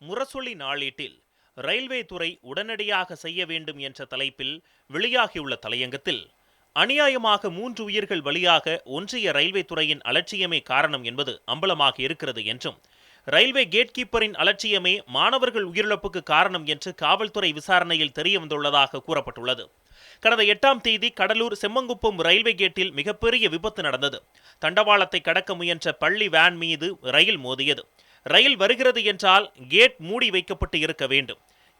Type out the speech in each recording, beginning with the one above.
Murasoli நாளேட்டில் railway துறை உடனடியாக செய்ய வேண்டும் என்ற தலைப்பில் வெளியாகியுள்ள தலையங்கத்தில் அநியாயமாக மூன்று உயிர்கள் வழியாக ஒன்றிய ரயில்வே துறையின் அலட்சியமே காரணம் என்பது அம்பலமாக இருக்கிறது என்றும் ரயில்வே கேட்கீப்பரின் அலட்சியமே மாணவர்கள் உயிரிழப்புக்கு காரணம் என்று காவல்துறை விசாரணையில் தெரிய வந்துள்ளதாக கூறப்பட்டுள்ளது. கடந்த எட்டாம் தேதி கடலூர் செம்மங்குப்பம் ரயில்வே கேட்டில் மிகப்பெரிய விபத்து நடந்தது. தண்டவாளத்தை கடக்க முயன்ற பள்ளி வேன் மீது ரயில் மோதியது. ரயில் வருகிறது என்றால் கேட் மூடி வைக்கப்பட்டு இருக்க வேண்டும்.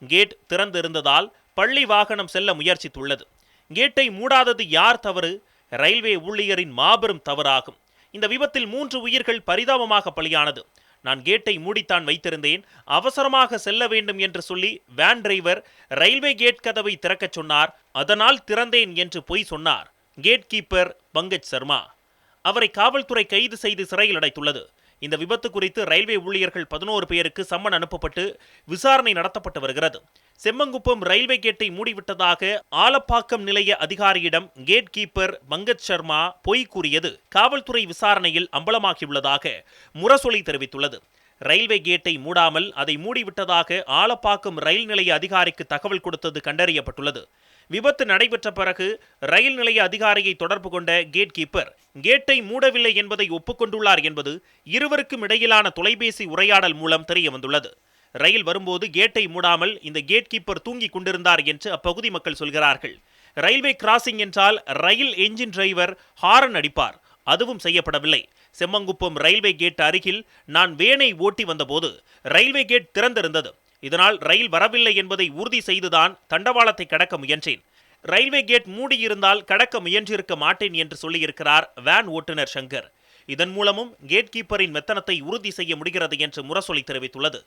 கேட் திறந்திருந்ததால் பள்ளி வாகனம் செல்ல முயற்சித்துள்ளது. கேட்டை மூடாதது யார் தவறு? ரயில்வே ஊழியரின் மாபெரும் தவறாகும். இந்த விபத்தில் மூன்று உயிர்கள் பரிதாபமாக பலியானது. நான் கேட்டை மூடித்தான் வைத்திருந்தேன். அவசரமாக செல்ல வேண்டும் என்று சொல்லி வேன் டிரைவர் ரயில்வே கேட் கதவை திறக்கச் சொன்னார். அதனால் திறந்தேன் என்று பொய் சொன்னார். Gate keeper Pankaj Sharma. அவரை காவல்துறை கைது செய்து சிறையில் அடைத்துள்ளது. இந்த விபத்து குறித்து ரயில்வே ஊழியர்கள் பதினோரு பேருக்கு சம்மன் அனுப்பப்பட்டு விசாரணை நடத்தப்பட்டு வருகிறது. செம்மங்குப்பம் ரயில்வே கேட்டை மூடிவிட்டதாக ஆலப்பாக்கம் நிலைய அதிகாரியிடம் கேட் கீப்பர் பங்கஜ் சர்மா பொய் கூறியது. காவல்துறை விசாரணையில் அம்பலமாகியுள்ளதாக முரசொலி தெரிவித்துள்ளது. ரயில்வே கேட்டை மூடாமல் அதை மூடிவிட்டதாக ஆலப்பாக்கம் ரயில் நிலைய அதிகாரிக்கு தகவல் கொடுத்தது கண்டறியப்பட்டுள்ளது. விபத்து நடைபெற்ற பிறகு ரயில் நிலைய அதிகாரியை தொடர்பு கொண்ட கேட் கீப்பர் கேட்டை மூடவில்லை என்பதை ஒப்புக்கொண்டுள்ளார் என்பது இருவருக்கும் இடையிலான தொலைபேசி உரையாடல் மூலம் தெரிய வந்துள்ளது ரயில் வரும்போது கேட்டை மூடாமல் இந்த கேட் கீப்பர் தூங்கிக் கொண்டிருந்தார் என்று அப்பகுதி மக்கள் சொல்கிறார்கள். ரயில்வே கிராசிங் என்றால் ரயில் என்ஜின் டிரைவர் ஹாரன் அடிப்பார். அதுவும் செய்யப்படவில்லை. செம்மங்குப்பம் ரயில்வே கேட் அருகில் நான் வேனை ஓட்டி வந்தபோது ரயில்வே கேட் திறந்திருந்தது. இதனால் ரயில் வரவில்லை என்பதை உறுதி செய்துதான் தண்டவாளத்தை கடக்க முயன்றேன். ரயில்வே கேட் மூடியிருந்தால் கடக்க முயன்றிருக்க மாட்டேன் என்று சொல்லியிருக்கிறார் வேன் ஓட்டுநர் சங்கர். இதன் மூலமும் கேட் கீப்பரின் மெத்தனத்தை உறுதி செய்ய முடிகிறது என்று முரசொலி தெரிவித்துள்ளது.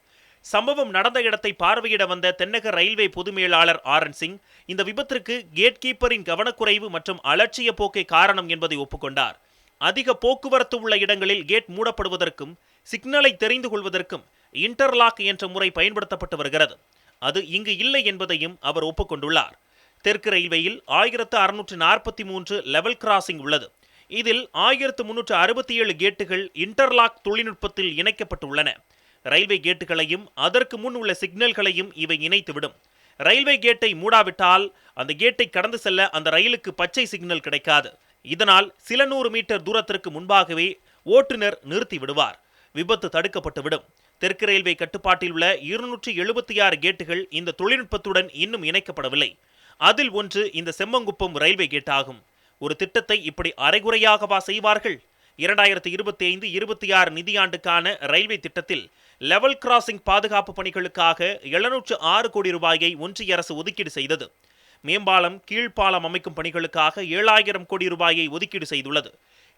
சம்பவம் நடந்த இடத்தை பார்வையிட வந்த தென்னக ரயில்வே பொது மேலாளர் சிங் இந்த விபத்திற்கு கேட் கீப்பரின் கவனக்குறைவு மற்றும் அலட்சிய போக்கே காரணம் என்பதை ஒப்புக்கொண்டார். அதிக போக்குவரத்து உள்ள இடங்களில் கேட் மூடப்படுவதற்கும் சிக்னலை தெரிந்து கொள்வதற்கும் இன்டர்லாக் என்ற முறை பயன்படுத்தப்பட்டு வருகிறது. அது இங்கு இல்லை என்பதையும் அவர் ஒப்புக்கொண்டுள்ளார். தெற்கு ரயில்வேயில் ஆயிரத்து அறுநூற்று நாற்பத்தி மூன்று லெவல் கிராசிங் உள்ளது. இதில் ஆயிரத்து முன்னூற்று அறுபத்தி ஏழு கேட்டுகள் இன்டர்லாக் தொழில்நுட்பத்தில் இணைக்கப்பட்டுள்ளன. ரயில்வே கேட்டுகளையும் அதற்கு முன் உள்ள சிக்னல்களையும் இவை இணைத்துவிடும். ரயில்வே கேட்டை மூடாவிட்டால் அந்த கேட்டை கடந்து செல்ல அந்த ரயிலுக்கு பச்சை சிக்னல் கிடைக்காது. இதனால் சில நூறு மீட்டர் தூரத்திற்கு முன்பாகவே ஓட்டுநர் நிறுத்தி விடுவார் விபத்து தடுக்கப்பட்டுவிடும். தெற்கு ரயில்வே கட்டுப்பாட்டில் உள்ள இருநூற்றி எழுபத்தி ஆறு கேட்டுகள் இந்த தொழில்நுட்பத்துடன் இன்னும் இணைக்கப்படவில்லை. அதில் ஒன்று இந்த செம்மங்குப்பம் ரயில்வே கேட் ஆகும் ஒரு திட்டத்தை இப்படி அரைகுறையாகவா செய்வார்கள்? இரண்டாயிரத்தி இருபத்தி ஐந்து இருபத்தி ஆறு நிதியாண்டுக்கான ரயில்வே திட்டத்தில் லெவல் கிராசிங் பாதுகாப்பு பணிகளுக்காக எழுநூற்று ஆறு கோடி ரூபாயை ஒன்றிய அரசு ஒதுக்கீடு செய்தது. மேம்பாலம் கீழ்ப்பாலம் அமைக்கும் பணிகளுக்காக ஏழாயிரம் கோடி ரூபாயை ஒதுக்கீடு செய்துள்ளது.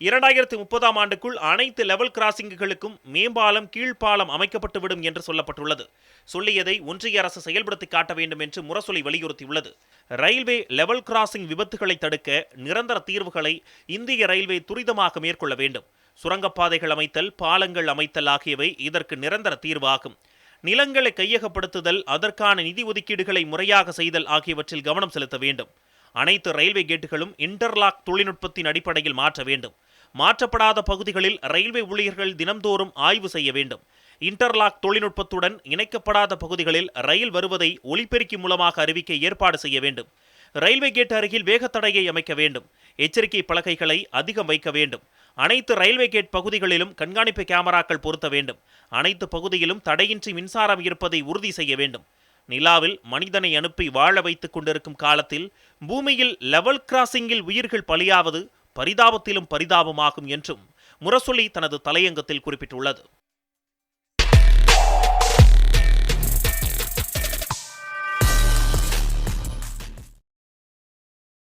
இரண்டாயிரத்தி முப்பதாம் ஆண்டுக்குள் அனைத்து லெவல் கிராசிங்குகளுக்கும் மேம்பாலம் கீழ்ப்பாலம் அமைக்கப்பட்டுவிடும் என்று சொல்லப்பட்டுள்ளது. சொல்லியதை ஒன்றிய அரசு செயல்படுத்தி காட்ட வேண்டும் என்று முரசொலி வலியுறுத்தியுள்ளது. ரயில்வே லெவல் கிராசிங் விபத்துகளை தடுக்க நிரந்தர தீர்வுகளை இந்திய ரயில்வே துரிதமாக மேற்கொள்ள வேண்டும். சுரங்கப்பாதைகள் அமைத்தல் பாலங்கள் அமைத்தல் ஆகியவை இதற்கு நிரந்தர தீர்வாகும். நிலங்களை கையகப்படுத்துதல் அதற்கான நிதி ஒதுக்கீடுகளை முறையாக செய்தல் ஆகியவற்றில் கவனம் செலுத்த வேண்டும். அனைத்து ரயில்வே கேட்டுகளும் இன்டர்லாக் தொழில்நுட்பத்தின் அடிப்படையில் மாற்ற வேண்டும். மாற்றப்படாத பகுதிகளில் ரயில்வே ஊழியர்கள் தினம்தோறும் ஆய்வு செய்ய வேண்டும். இன்டர்லாக் தொழில்நுட்பத்துடன் இணைக்கப்படாத பகுதிகளில் ரயில் வருவதை ஒலிபெருக்கி மூலமாக அறிவிக்க ஏற்பாடு செய்ய வேண்டும். ரயில்வே கேட் அருகில் வேகத்தடையை அமைக்க வேண்டும். எச்சரிக்கை பலகைகளை அதிகம் வைக்க வேண்டும். அனைத்து ரயில்வே கேட் பகுதிகளிலும் கண்காணிப்பு கேமராக்கள் பொருத்த வேண்டும். அனைத்து பகுதியிலும் தடையின்றி மின்சாரம் இருப்பதை உறுதி செய்ய வேண்டும். நிலாவில் மனிதனை அனுப்பி வாழ வைத்துக் கொண்டிருக்கும் காலத்தில் பூமியில் லெவல் கிராசிங்கில் உயிர்கள் பலியாவது பரிதாபத்திலும் பரிதாபமாகும் என்றும் முரசொலி தனது தலையங்கத்தில் குறிப்பிட்டுள்ளது.